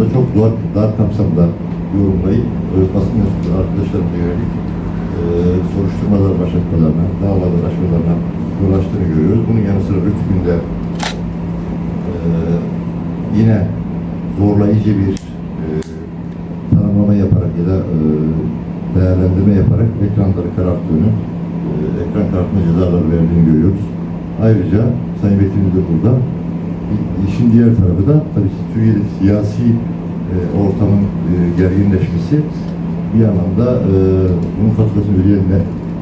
anlamda çok dar, dar kapsamda yorumlayıp basın mensupları arkadaşlarımıza yönelik e, soruşturmalar başlatmalarına, davalar açmalarına yol açtığını görüyoruz. Bunun yanı sıra Rütük'ünde e, yine zorlayıcı bir e, tanımlama yaparak ya da e, değerlendirme yaparak ekranları kararttığını, e, ekran karartma cezaları verdiğini görüyoruz. Ayrıca Sayın Vekilimiz de burada. İşin diğer tarafı da tabii ki Türkiye'de siyasi e, ortamın e, gerginleşmesi bir anlamda e, bunun faturasını ödeyen de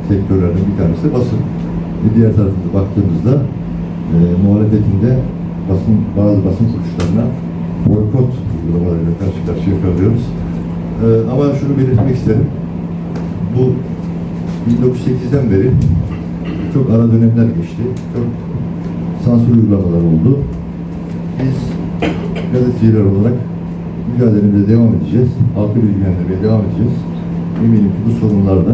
sektörlerden bir tanesi basın. Bir diğer tarafına baktığımızda e, muhalefetinde basın, bazı basın kuruluşlarına boykot uygulamalarıyla karşı karşıya kalıyoruz. E, ama şunu belirtmek isterim. Bu 1908'den beri çok ara dönemler geçti. Çok sansür uygulamalar oldu. Biz gazeteciler olarak mücadelemize devam edeceğiz. Halkı bilgilendirmeye devam edeceğiz. Eminim ki bu sorunlarda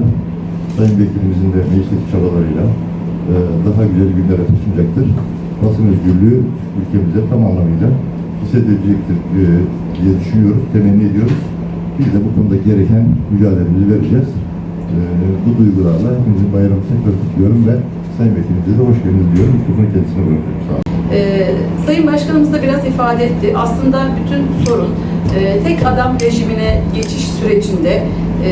Sayın Vekilimizin de meclisteki çabalarıyla e, daha güzel günlere taşınacaktır. Basın özgürlüğü ülkemizde tam anlamıyla hissedilecektir e, diye düşünüyoruz, temenni ediyoruz. Biz de bu konuda gereken mücadelemizi vereceğiz. E, bu duygularla hepinizin bayramını tekrar kutluyorum ve Sayın Vekilimize de hoş geldiniz diyorum. Mikrofonu kendisine bırakıyorum. Sağ olun. Ee, Sayın Başkanımız da biraz ifade etti. Aslında bütün sorun e, tek adam rejimine geçiş sürecinde e,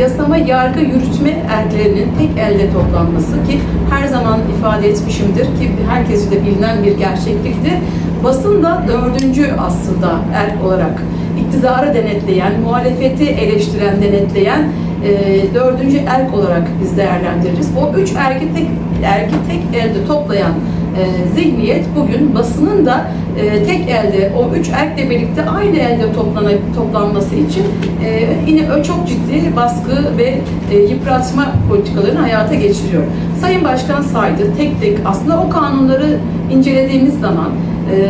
yasama yargı yürütme erklerinin tek elde toplanması ki her zaman ifade etmişimdir ki herkese de bilinen bir gerçekliktir. Basın da dördüncü aslında erk olarak iktidarı denetleyen, muhalefeti eleştiren, denetleyen e, dördüncü erk olarak biz değerlendiririz. O üç erki tek, erki tek elde toplayan e, zihniyet bugün basının da e, tek elde o üç erkle birlikte aynı elde toplana, toplanması için e, yine çok ciddi baskı ve e, yıpratma politikalarını hayata geçiriyor. Sayın Başkan saydı tek tek aslında o kanunları incelediğimiz zaman e,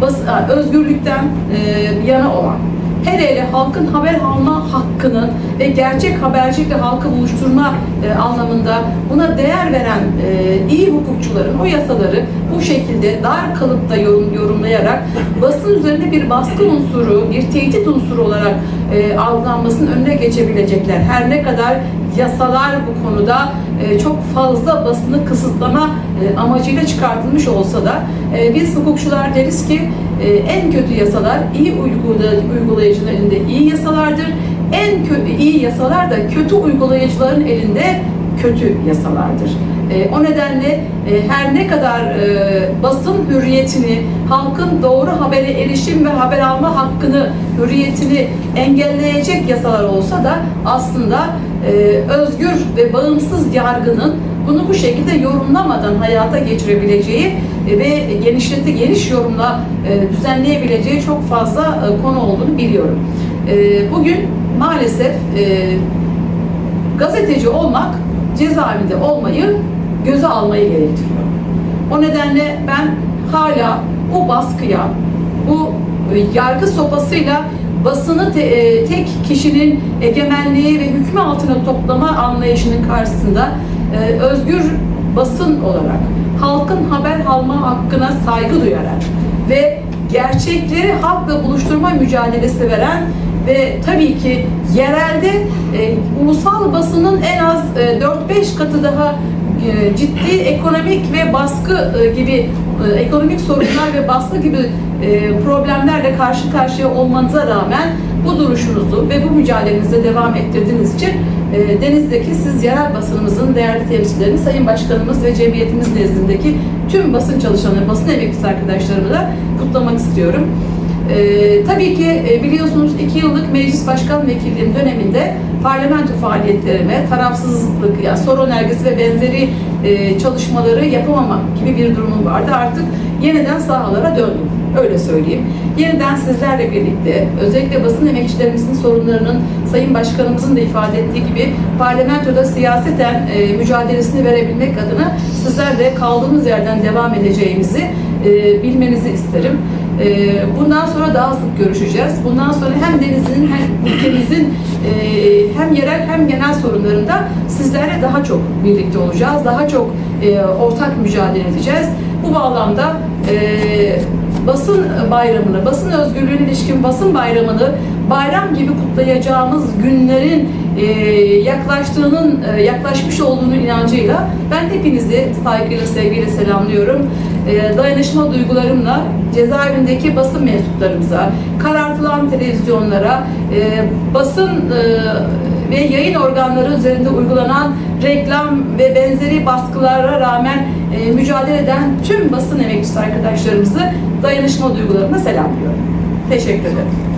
bas, özgürlükten e, yana olan her hele halkın haber alma hakkını ve gerçek habercilikle halkı buluşturma e, anlamında buna değer veren e, iyi hukukçuların o yasaları bu şekilde dar kalıpta yorum, yorumlayarak basın üzerinde bir baskı unsuru, bir tehdit unsuru olarak e, algılanmasının önüne geçebilecekler. Her ne kadar yasalar bu konuda e, çok fazla basını kısıtlama e, amacıyla çıkartılmış olsa da e, biz hukukçular deriz ki e, en kötü yasalar iyi uygula- uygulayıcıların elinde iyi yasalardır. En kötü iyi yasalar da kötü uygulayıcıların elinde kötü yasalardır. O nedenle her ne kadar basın hürriyetini, halkın doğru habere erişim ve haber alma hakkını, hürriyetini engelleyecek yasalar olsa da aslında özgür ve bağımsız yargının bunu bu şekilde yorumlamadan hayata geçirebileceği e, ve genişleti geniş yorumla e, düzenleyebileceği çok fazla e, konu olduğunu biliyorum. Bugün maalesef gazeteci olmak cezaevinde olmayı göze almayı gerektiriyor. O nedenle ben hala bu baskıya, bu yargı sopasıyla basını te- e, tek kişinin egemenliği ve hükmü altına toplama anlayışının karşısında e, özgür basın olarak halkın haber alma hakkına saygı duyarak ve gerçekleri halkla buluşturma mücadelesi veren ve tabii ki yerelde e, ulusal basının en az e, 4-5 katı daha ciddi ekonomik ve baskı e, gibi e, ekonomik sorunlar ve baskı gibi e, problemlerle karşı karşıya olmanıza rağmen bu duruşunuzu ve bu mücadelenize devam ettirdiğiniz için e, Deniz'deki siz yerel basınımızın değerli temsilcilerini Sayın Başkanımız ve cemiyetimiz nezdindeki tüm basın çalışanları, basın emekçisi arkadaşlarımı da kutlamak istiyorum. Ee, tabii ki e, biliyorsunuz iki yıllık meclis başkan vekilliğim döneminde parlamento faaliyetlerime tarafsızlık, yani soru önergesi ve benzeri e, çalışmaları yapamamak gibi bir durumum vardı. Artık yeniden sahalara döndüm. Öyle söyleyeyim. Yeniden sizlerle birlikte özellikle basın emekçilerimizin sorunlarının Sayın Başkanımızın da ifade ettiği gibi parlamentoda siyaseten e, mücadelesini verebilmek adına sizlerle kaldığımız yerden devam edeceğimizi e, bilmenizi isterim. Ee, Bundan sonra daha sık görüşeceğiz. Bundan sonra hem denizin hem ülkemizin e, hem yerel hem genel sorunlarında sizlerle daha çok birlikte olacağız. Daha çok e, ortak mücadele edeceğiz. Bu bağlamda e, basın bayramını, basın özgürlüğüne ilişkin basın bayramını bayram gibi kutlayacağımız günlerin e, yaklaştığının, e, yaklaşmış olduğunu inancıyla ben hepinizi saygıyla, sevgiyle selamlıyorum. E, dayanışma duygularımla cezaevindeki basın mensuplarımıza, karartılan televizyonlara, basın ve yayın organları üzerinde uygulanan reklam ve benzeri baskılara rağmen e, mücadele eden tüm basın emekçisi arkadaşlarımızı dayanışma duygularımla selamlıyorum. Teşekkür ederim.